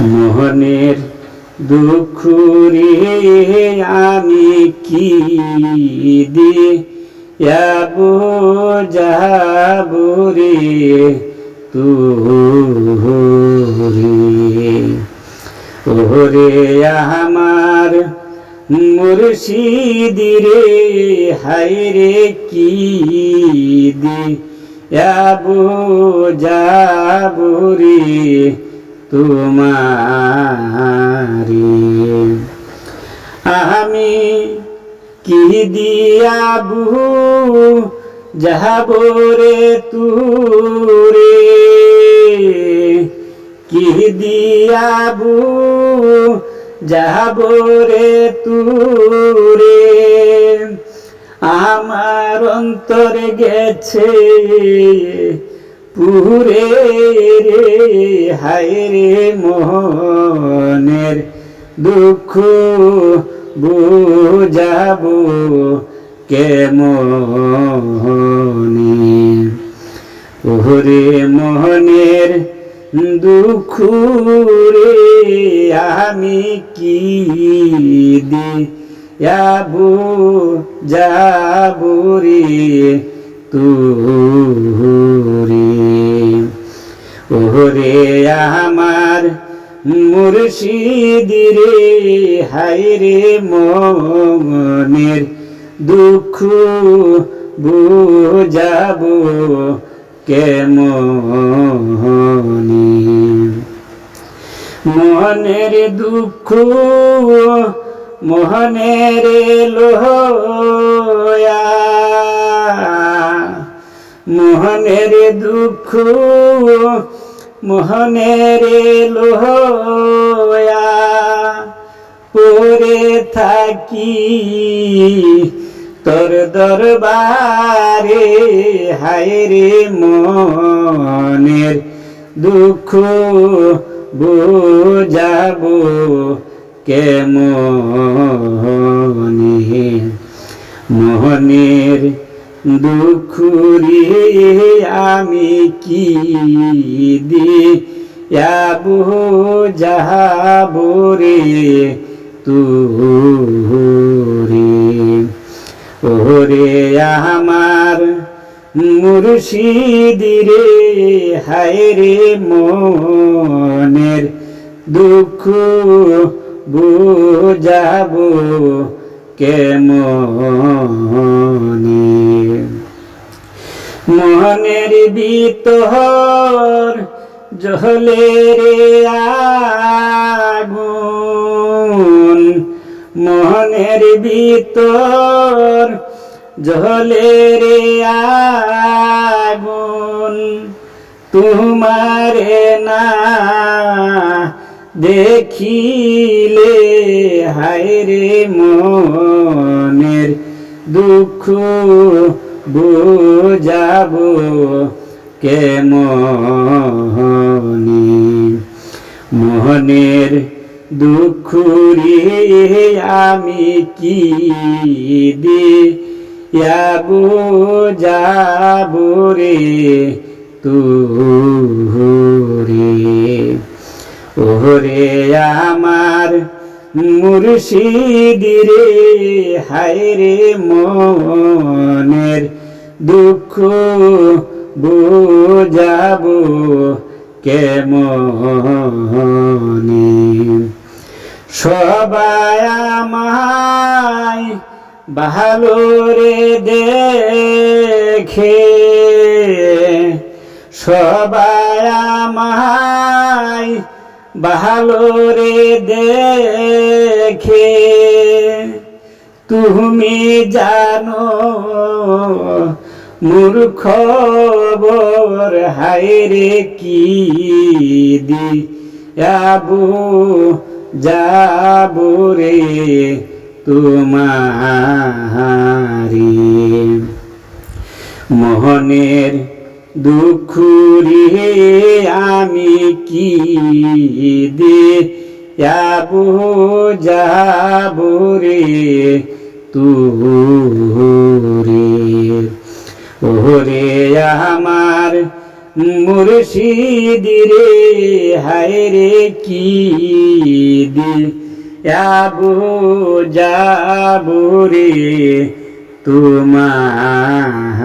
মোহনের দুঃখ রে আমি কি দিয়ে যাব রে? ওরে আমার মুর্শিদিরে হাইরে কি দি যাব রে? তোমারি। আমি কি দিয়াবু যাব রে তুরে? কি দিয়াবু যাব রে তুরে? আমার অন্তরে গেছে পুরে রে, হায় রে মোহনের দুঃখ বুঝাবো কেমনি? ওরে মোহনের দুঃখ রে, আমি কি দি যাব যাব রে? তুরে ওরে আমার মুর্শিদিরে হাইরে মনের দুঃখ বুঝাবো কেমনি? মনের দুঃখ মোহনের লোয়া মোহনের দুঃখ, মোহনের লোয়া পরে থাকি তোর দরবারে, হায় রে মনের দুঃখ, বুঝাবো কেমনি মোহনের দুঃখ রে আমি কি দি যাব রে তুরে ওরে আমার মুর্শিদিরে হায় রে মনের দুঃখ বুঝাবো কেমনি মনের ভিতর জহলে রে আগুন। মনের ভিতর জহলে রে আগুন। তোমারে না দেখিলে, হায় রে মনের দুঃখ, বুঝাবো কেমনি মোহনের দুঃখ রে, আমি কি দে যাব যাব রে তুরে? আমার মুর্শিদিরে, হায় রে মনের দুঃখ বুঝাবো কেমনি? সবাই আমায় ভালো রে দেখে, সবাই আমায় ভালো রে দেখে, তুমি জানো মূর্খ বর হায় রে কি দি যাব যাব রে তোমারি? মোহনের দুঃখ রে আমি কি দে যাব রে তুরে ওরে আমার মুর্শিদ রে, হায় রে কি দে যাব রে? তোমারি